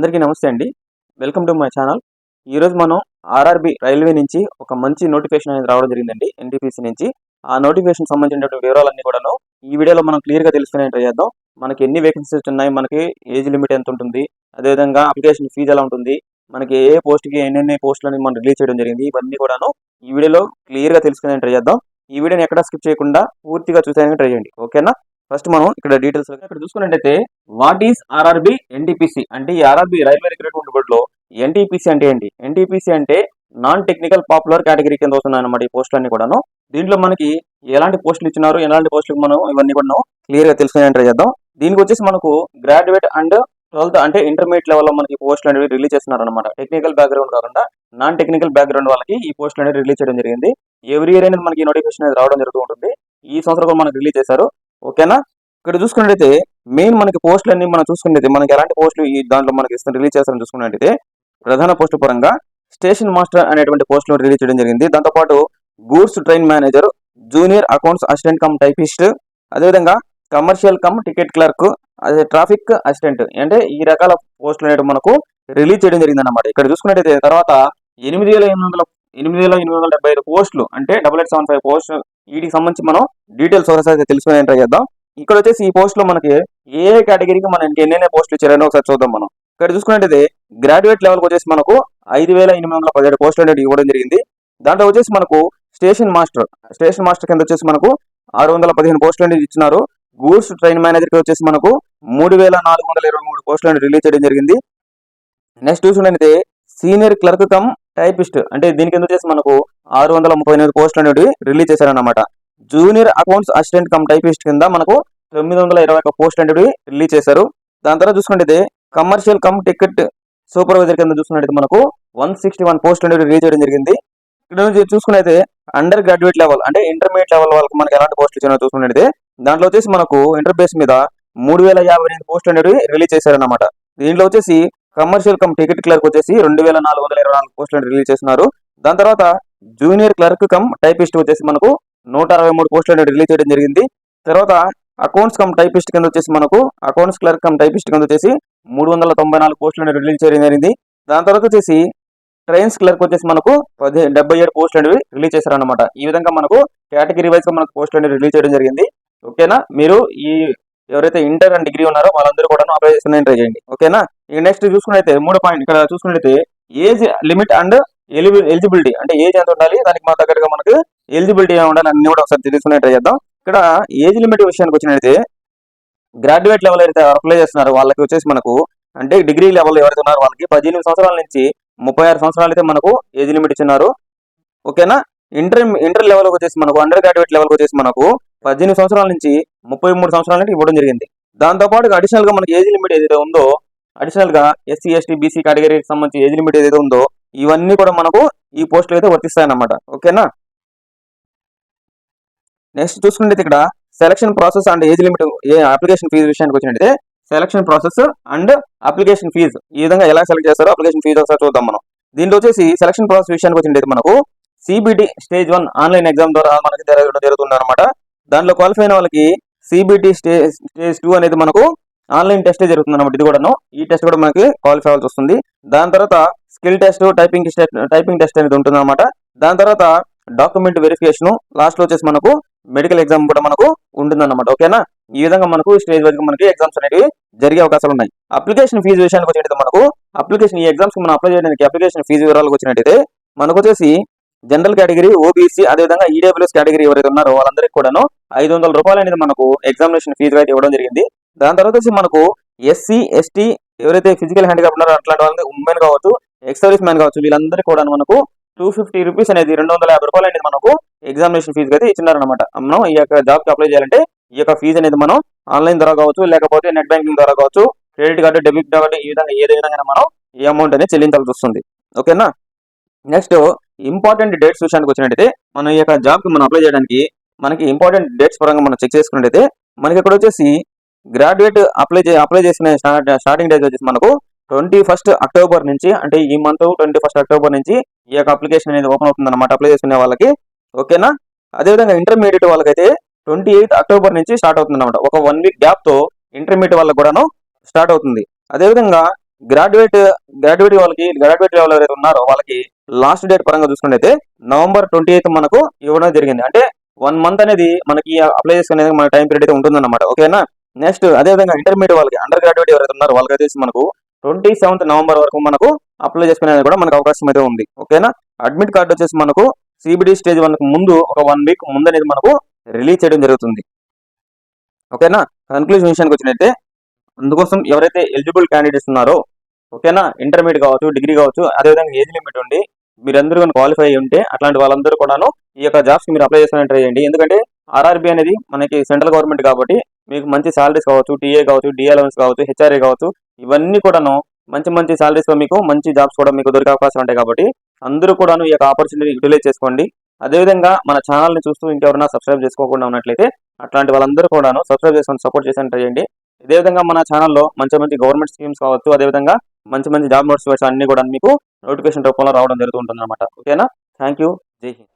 అందరికీ నమస్తే అండి. Welcome to my channel. ఈరోజు మనం ఆర్ఆర్బి రైల్వే నుంచి ఒక మంచి నోటిఫికేషన్ అనేది రావడం జరిగిందండి ఎన్టీపీసీ నుంచి. ఆ నోటిఫికేషన్ సంబంధించినటువంటి వివరాలన్నీ కూడాను ఈ వీడియోలో మనం క్లియర్గా తెలుసుకునే ట్రై చేద్దాం. మనకి ఎన్ని వేకెన్సీస్ ఉన్నాయి మనకి ఏజ్ లిమిట్ ఎంత ఉంటుంది అదేవిధంగా అప్లికేషన్ ఫీజు ఎలా ఉంటుంది మనకి ఏ పోస్ట్కి ఎన్నెన్ని పోస్టులని మనం రిలీజ్ చేయడం జరిగింది ఇవన్నీ కూడాను ఈ వీడియోలో క్లియర్గా తెలుసుకునే ట్రై చేద్దాం. ఈ వీడియోని ఎక్కడ స్కిప్ చేయకుండా పూర్తిగా చూసేందుకు ట్రై చేయండి. ఓకేనా? ఫస్ట్ మనం ఇక్కడ డీటెయిల్స్ ఇక్కడ చూసుకున్నట్టయితే వాట్ ఈస్ ఆర్ఆర్బి ఎన్టీపీసీ అంటే ఈ ఆర్ఆర్బి రైల్వే రిక్రూట్మెంట్ బోర్డులో ఎన్టీపీసీ అంటే ఏంటి? ఎన్టీపీసీ అంటే నాన్ టెక్నికల్ పాపులర్ కేటగిరీ కింద వస్తున్నాయి అనమాట ఈ పోస్టులన్నీ కూడాను. దీంట్లో మనకి ఎలాంటి పోస్టులు ఇచ్చినారు ఎలాంటి పోస్టులు మనం ఇవన్నీ కూడా క్లియర్గా తెలుసుకునే ట్రై చేద్దాం. దీనికి వచ్చేసి మనకు గ్రాడ్యుయేట్ అండ్ ట్వెల్త్ అంటే ఇంటర్మీడియట్ లెవెల్లో మనకి పోస్టులు అనేవి రిలీజ్ చేస్తున్నారు అనమాట టెక్నికల్ బ్యాక్గ్రౌండ్ కాకుండా నాన్ టెక్నికల్ బ్యాక్గ్రౌండ్ వాళ్ళకి ఈ పోస్టులు అనేది రిలీజ్ చేయడం జరిగింది. ఎవ్రీ ఇయర్ అనేది మనకి నోటిఫికేషన్ అనేది రావడం జరుగుతూ ఉంటుంది. ఈ సంవత్సరం కూడా మనకి రిలీజ్ చేశారు. ఓకేనా? ఇక్కడ చూసుకున్నట్టయితే మెయిన్ మనకి పోస్టులు అన్ని మనం చూసుకున్నట్టయితే మనకి ఎలాంటి పోస్టులు ఈ దాంట్లో మనకి రిలీజ్ చేస్తారని చూసుకున్నట్టయితే ప్రధాన పోస్టు పరంగా స్టేషన్ మాస్టర్ అనేటువంటి పోస్టులు రిలీజ్ చేయడం జరిగింది. దాంతోపాటు goods train manager junior accounts assistant cum typist అదేవిధంగా కమర్షియల్ కమ్ టికెట్ క్లర్క్ అదే ట్రాఫిక్ అసిస్టెంట్ అంటే ఈ రకాల పోస్టులు అనేవి మనకు రిలీజ్ చేయడం జరిగింది అనమాట ఇక్కడ చూసుకున్నట్టయితే తర్వాత ఎనిమిది వేల ఎనిమిది వందల ఎనిమిది వేల ఎనిమిది వందల డెబ్బై ఐదు పోస్టులు అంటే double eight seven five post వీటికి సంబంధించి మనం డీటెయిల్స్ ఒకసారి తెలుసుకునే ట్రై చేద్దాం. ఇక్కడ వచ్చేసి ఈ పోస్ట్లో మనకి ఏ కేటగిరీకి మనకి ఎన్నెన్ని పోస్టులు ఇచ్చారని ఒకసారి చూద్దాం మనం. ఇక్కడ చూసుకున్నట్టయితే గ్రాడ్యుయేట్ లెవెల్కి వచ్చేసి మనకు ఐదు వేల ఎనిమిది వందల పదిహేడు పోస్టులు అనేది ఇవ్వడం జరిగింది. దాంట్లో వచ్చేసి మనకు స్టేషన్ మాస్టర్ స్టేషన్ మాస్టర్ కింద వచ్చేసి మనకు ఆరు వందల పదిహేను పోస్టులు అనేది ఇచ్చినారు. గూడ్స్ ట్రైన్ మేనేజర్కి వచ్చేసి మనకు మూడు వేల నాలుగు వందల ఇరవై మూడు పోస్టులు అనేది రిలీజ్ చేయడం జరిగింది. నెక్స్ట్ చూసుకుంటే సీనియర్ క్లర్క్ కమ్ టైపిస్ట్. అంటే దీని కింద వచ్చేసి మనకు ఆరు వందల ముప్పై ఎనిమిది పోస్టులు అనేవి రిలీజ్ చేశారన్నమాట. Junior accounts assistant cum typist కింద మనకు తొమ్మిది వందల ఇరవై ఒక పోస్ట్ అనేవి రిలీజ్ చేశారు. దాని తర్వాత చూసుకుంటే కమర్షియల్ కమ్ టికెట్ సూపర్వైజర్ కింద చూసుకున్నట్టు మనకు వన్ సిక్స్టీ వన్ పోస్ట్ అనేవి రిలీజ్ చేయడం జరిగింది. ఇక్కడ నుంచి చూసుకున్నైతే అండర్ గ్రాడ్యుయేట్ లెవెల్ అంటే ఇంటర్మీడియట్ లెవెల్ వాళ్ళకి మనకి ఎలాంటి పోస్టులు ఇచ్చినా చూసుకున్నట్టు దాంట్లో వచ్చేసి మనకు ఇంటర్ బేస్ మీద మూడు వేల యాభై ఎనిమిది పోస్టులు అనేవి రిలీజ్ చేశారన్నమాట. దీంట్లో వచ్చేసి కమర్షియల్ కమ్ టికెట్ క్లర్క్ వచ్చేసి రెండు వేల నాలుగు వందల ఇరవై నాలుగు పోస్టులు రిలీజ్ చేస్తున్నారు దాని తర్వాత జూనియర్ క్లర్క్ కమ్ టైపిస్ట్ వచ్చేసి మనకు నూట అరవై మూడు పోస్టులను రిలీజ్ చేయడం జరిగింది. తర్వాత అకౌంట్స్ కమ్ టైపిస్ట్ కింద వచ్చేసి మనకు అకౌంట్స్ క్లర్క్ కమ్ టైపిస్ట్ కింద వచ్చేసి మూడు వందల తొంభై నాలుగు పోస్టులు రిలీజ్ చేయడం జరిగింది. దాని తర్వాత వచ్చేసి ట్రైన్స్ క్లర్క్ వచ్చేసి మనకు పది డెబ్బై ఏడు పోస్టులు అనేవి రిలీజ్ చేశారనమాట ఈ విధంగా మనకు కేటగిరీ వైజ్ మనకు పోస్టులు అనేవి రిలీజ్ చేయడం జరిగింది. ఓకేనా? మీరు ఈ ఎవరైతే ఇంటర్ అండ్ డిగ్రీ ఉన్నారో వాళ్ళందరూ కూడా అప్లై చేస్తున్నాయి ట్రై చేయండి. ఓకేనా? ఇక నెక్స్ట్ చూసుకున్నైతే మూడో పాయింట్ ఇక్కడ చూసుకున్నైతే ఏజ్ లిమిట్ అండ్ ఎలిజిబిలిటీ అంటే ఏజ్ ఎంత ఉండాలి? దానికి మా దగ్గరగా మనకు ఎలిజిబిలిటీ ఉండాలి? అన్ని కూడా ఒకసారి తెలుసుకునే ట్రై చేద్దాం. ఇక్కడ ఏజ్ లిమిట్ విషయానికి వచ్చినట్లయితే గ్రాడ్యుయేట్ లెవెల్ అయితే అప్లై చేస్తున్నారు వాళ్ళకి వచ్చేసి మనకు అంటే డిగ్రీ లెవెల్ ఎవరైతే ఉన్నారో వాళ్ళకి పద్దెనిమిది సంవత్సరాల నుంచి ముప్పై ఆరు సంవత్సరాలు అయితే మనకు ఏజ్ లిమిట్ ఇచ్చినారు. ఓకేనా? ఇంటర్ ఇంటర్ లెవెల్కి వచ్చేసి మనకు అండర్ గ్రాడ్యుయేట్ లెవెల్కి వచ్చేసి మనకు పద్దెనిమిది సంవత్సరాల నుంచి ముప్పై మూడు సంవత్సరాల నుంచి ఇవ్వడం జరిగింది. దాంతోపాటు అడిషనల్గా మనకి ఏజ్ లిమిట్ ఏదైతే ఉందో అడిషనల్గా ఎస్సీ ఎస్టీ బీసీ కేటగిరీకి సంబంధించి ఏజ్ లిమిట్ ఏదైతే ఉందో ఇవన్నీ కూడా మనకు ఈ పోస్టులు అయితే వర్తిస్తాయన్నమాట. ఓకేనా నెక్స్ట్ చూసుకుంటే ఇక్కడ selection process and age limit A application fee విషయానికి వచ్చినట్టయితే selection process and application fee ఈ విధంగా ఎలా సెలెక్ట్ చేస్తారో అప్లికేషన్ ఫీజు ఒకసారి చూద్దాం మనం. దీంట్లో వచ్చేసి సెలక్షన్ ప్రాసెస్ విషయానికి వచ్చినట్టయితే మనకు CBT stage one online exam ద్వారా మనకి జరగడం జరుగుతుంది అనమాట దాంట్లో క్వాలిఫై అయిన వాళ్ళకి సిబిటి స్టేజ్ స్టేజ్ టూ అనేది మనకు ఆన్లైన్ టెస్ట్ జరుగుతుంది అనమాట ఇది కూడాను. ఈ టెస్ట్ కూడా మనకి క్వాలిఫై అవ్వాల్సి వస్తుంది. దాని తర్వాత skill test typing typing test అనేది ఉంటుంది అనమాట దాని తర్వాత డాక్యుమెంట్ వెరిఫికేషన్ లాస్ట్లో వచ్చేసి మనకు మెడికల్ ఎగ్జామ్ కూడా మనకు ఉంటుంది అనమాట ఓకేనా ఈ విధంగా మనకు స్టేజ్ వైజ్ మనకి ఎగ్జామ్స్ అనేవి జరిగే అవకాశాలు ఉన్నాయి. అప్లికేషన్ ఫీజు విషయానికి వచ్చినట్టు మనకు అప్లికేషన్ ఈ ఎగ్జామ్స్ మనం అప్లై చేయడానికి అప్లికేషన్ ఫీజు వివరాలకు వచ్చినట్టయితే మనకు వచ్చేసి జనరల్ కేటగిరీ ఓబీసీ అదేవిధంగా ఈడబ్ల్యూఎస్ కేటగిరీ ఎవరైతే ఉన్నారో వాళ్ళందరికీ కూడాను ఐదు వందల రూపాయలు అనేది మనకు ఎగ్జామినేషన్ ఫీజు అయితే ఇవ్వడం జరిగింది. దాని తర్వాత వచ్చి మనకు ఎస్సీ ఎస్టీ ఎవరైతే ఫిజికల్ హ్యాండిక్యాప్ ఉన్నారో అట్లాంటి వాళ్ళని ఉమెన్ కావచ్చు ఎక్స్ సర్వీస్ మ్యాన్ కావచ్చు వీళ్ళందరికీ కూడా మనకు టూ ఫిఫ్టీ రూపీస్ అనేది రెండు వందల యాభై రూపాయలు అనేది మనకు ఎగ్జామినేషన్ ఫీజు అయితే ఇచ్చినారనమాట మనం ఈ యొక్క జాబ్కి అప్లై చేయాలంటే ఈ యొక్క ఫీజు అనేది మనం ఆన్లైన్ ద్వారా కావచ్చు లేకపోతే నెట్ బ్యాంకింగ్ ద్వారా కావచ్చు క్రెడిట్ కార్డు డెబిట్ కార్డు ఈ విధంగా ఏదే విధంగా మనం ఈ అమౌంట్ అనేది చెల్లించాల్సి వస్తుంది. ఓకేనా? నెక్స్ట్ ఇంపార్టెంట్ డేట్స్ విషయానికి వచ్చినట్టయితే మనం ఈ యొక్క జాబ్కి మనం అప్లై చేయడానికి మనకి ఇంపార్టెంట్ డేట్స్ పరంగా మనం చెక్ చేసుకున్నట్టయితే మనకి ఇక్కడ వచ్చేసి గ్రాడ్యుయేట్ అప్లై చే అప్లై చేసిన స్టార్టింగ్ డేట్ వచ్చేసి మనకు ట్వంటీ ఫస్ట్ అక్టోబర్ నుంచి అంటే ఈ మంత్ ట్వంటీ ఫస్ట్ అక్టోబర్ నుంచి ఈ యొక్క అప్లికేషన్ అనేది ఓపెన్ అవుతుంది అనమాట అప్లై చేసుకునే వాళ్ళకి. ఓకేనా అదేవిధంగా ఇంటర్మీడియట్ వాళ్ళకైతే ట్వంటీ ఎయిత్ అక్టోబర్ నుంచి స్టార్ట్ అవుతుంది అనమాట ఒక వన్ వీక్ గ్యాప్తో ఇంటర్మీడియట్ వాళ్ళకి కూడాను స్టార్ట్ అవుతుంది. అదేవిధంగా గ్రాడ్యుయేట్ గ్రాడ్యుయేట్ వాళ్ళకి గ్రాడ్యుయేట్ లెవెల్ ఎవరైతే ఉన్నారో వాళ్ళకి లాస్ట్ డేట్ పరంగా చూసుకుంటే నవంబర్ ట్వంటీ ఎయిత్ మనకు ఇవ్వడం జరిగింది. అంటే వన్ మంత్ అనేది మనకి అప్లై చేసుకునేది మన టైం పీరియడ్ అయితే ఉంటుందన్నమాట. ఓకేనా? నెక్స్ట్ అదేవిధంగా ఇంటర్మీడియట్ వాళ్ళకి అండర్ గ్రాడ్యుయేట్ ఎవరైతే ఉన్నారో వాళ్ళకైతే మనకు ట్వంటీ సెవెంత్ నవంబర్ వరకు మనకు అప్లై చేసుకునేది కూడా మనకు అవకాశం అయితే ఉంది. ఓకేనా? అడ్మిట్ కార్డు వచ్చేసి మనకు సిబిడి స్టేజ్ వన్ ముందు ఒక వన్ వీక్ ముందు అనేది మనకు రిలీజ్ చేయడం జరుగుతుంది. ఓకేనా? కన్క్లూజన్ విషయానికి వచ్చినట్టే అందుకోసం ఎవరైతే ఎలిజిబుల్ క్యాండిడేట్స్ ఉన్నారో ఓకేనా? ఇంటర్మీడియట్ కావచ్చు డిగ్రీ కావచ్చు అదేవిధంగా ఏజ్ లిమిట్ ఉండి మీరందరూ కానీ క్వాలిఫై అయి ఉంటే అట్లాంటి వాళ్ళందరూ కూడాను ఈ యొక్క జాబ్స్ మీరు అప్లై చేసుకుని ట్రై చేయండి. ఎందుకంటే ఆర్ఆర్బీ అనేది మనకి సెంట్రల్ గవర్నమెంట్ కాబట్టి మీకు మంచి సాలరీస్ కావచ్చు టీఏ కావచ్చు డిఏ అలవెన్స్ కావచ్చు హెచ్ఆర్ఏ కావచ్చు ఇవన్నీ కూడాను మంచి మంచి సాలరీస్ మీకు మంచి జాబ్స్ కూడా మీకు దొరికే అవకాశం ఉంటాయి కాబట్టి అందరూ కూడాను ఈ యొక్క ఆపర్చునిటీ యూటిలైజ్ చేసుకోండి. అదేవిధంగా మన ఛానల్ని చూస్తూ ఇంకెవరైనా సబ్స్క్రైబ్ చేసుకోకుండా ఉన్నట్లయితే అట్లాంటి వాళ్ళందరూ కూడాను సబ్స్క్రైబ్ చేసుకొని సపోర్ట్ చేసి ట్రై చేయండి. ఇదే విధంగా మన ఛానల్లో మంచి మంచి గవర్నమెంట్ స్కీమ్స్ కావచ్చు అదేవిధంగా మంచి మంచి జాబ్ నోటిఫికేషన్ అన్ని కూడా మీకు నోటిఫికేషన్ రూపంలో రావడం జరుగుతుంటుంది అనమాట ఓకేనా థ్యాంక్ యూ జై హింద్.